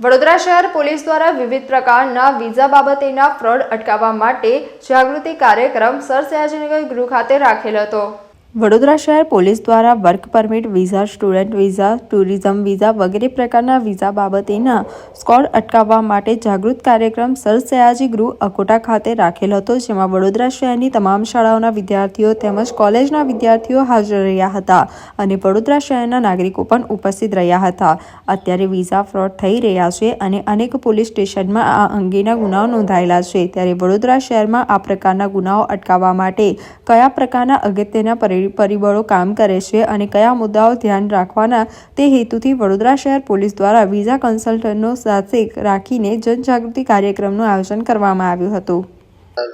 વડોદરા શહેર પોલીસ દ્વારા વિવિધ પ્રકારના વિઝા બાબતેના ફ્રોડ અટકાવવા માટે જાગૃતિ કાર્યક્રમ સર સયાજીનગર ગૃહ ખાતે રાખેલ હતો. વડોદરા શહેર પોલીસ દ્વારા work permit visa, student visa, tourism visa વગેરે પ્રકારના વિઝા બાબતેના સ્કોડ અટકાવવા માટે જાગૃત કાર્યક્રમ સર સયાજી ગૃહ અકોટા ખાતે રાખેલ હતો, જેમાં વડોદરા શહેરની તમામ શાળાઓના વિદ્યાર્થીઓ તેમજ કોલેજના વિદ્યાર્થીઓ હાજર રહ્યા હતા અને વડોદરા શહેરના નાગરિકો પણ ઉપસ્થિત રહ્યા હતા. અત્યારે વિઝા ફ્રોડ થઈ રહ્યા છે અને અનેક પોલીસ સ્ટેશનમાં આ અંગેના ગુનાઓ નોંધાયેલા છે. ત્યારે વડોદરા શહેરમાં આ પ્રકારના ગુનાઓ અટકાવવા માટે કયા પ્રકારના અગત્યના પરી- પરિબળો કામ કરે છે અને કયા મુદ્દાઓ ધ્યાન રાખવાના તે હેતુથી વડોદરા શહેર પોલીસ દ્વારા વિઝા કન્સલ્ટન્ટનો સાથે રાખીને જનજાગૃતિ કાર્યક્રમનું આયોજન કરવામાં આવ્યું હતું.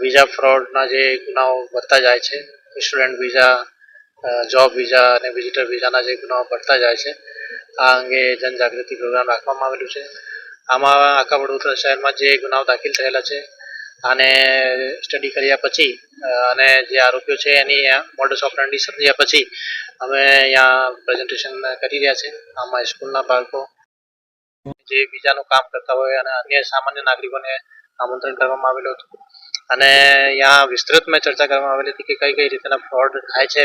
વિઝા ફ્રોડના જે ગુનાઓ વધતા જાય છે સ્ટુડન્ટ વિઝા જોબ વિઝા અને વિઝિટર વિઝાના જે ગુનાઓ વધતા જાય છે, આ અંગે જનજાગૃતિ પ્રોગ્રામ રાખવામાં આવેલું છે. આમાં આખા વડોદરા શહેરમાં જે ગુનાઓ દાખલ થયેલા છે આને સ્ટડી કર્યા પછી અને જે આરોપીઓ છે એની મોડસ ઓપરેન્ડી સમજ્યા પછી, અમે અહીંયા પ્રેઝન્ટેશન કરી રહ્યા છે. આમાં સ્કૂલના બાળકો, જે બીજાનું કામ કરતા હોય અને અન્ય સામાન્ય નાગરિકોને આમંત્રણ કરવામાં આવેલું હતું. અને અહીંયા વિસ્તૃતમાં ચર્ચા કરવામાં આવેલી હતી કે કઈ કઈ રીતના ફ્રોડ થાય છે,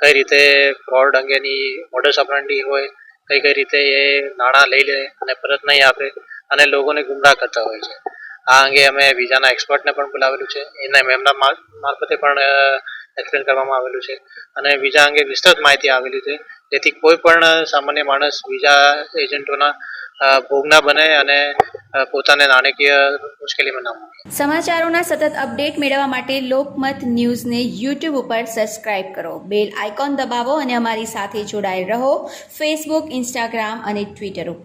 કઈ રીતે ફ્રોડ અંગેની મોડસ ઓપરેન્ડી હોય, કઈ કઈ રીતે એ નાણાં લઈ લે અને પરત નહીં આપે, અને લોકોને ગુમરાહ કરતા હોય છે. આ અંગે અમે વિઝાના એક્સપર્ટને પણ બોલાવેલું છે. એના એમના માર- મારફતે પણ એક્સપ્લેન કરવામાં આવેલું છે. અને વિઝા અંગે વિસ્તૃત માહિતી આવેલી છે. જેથી કોઈ પણ સામાન્ય માણસ વિઝા એજન્ટોના ભોગ ના બને અને પોતાને નાણાકીય મુશ્કેલીમાં ના મૂકે. સમાચારોના સતત અપડેટ મેળવવા માટે લોકમત ન્યૂઝને યુટ્યુબ ઉપર સબસ્ક્રાઇબ કરો. બેલ આઇકોન દબાવો અને અમારી સાથે જોડાયેલ રહો. ફેસબુક, ઇન્સ્ટાગ્રામ અને ટ્વિટર ઉપર.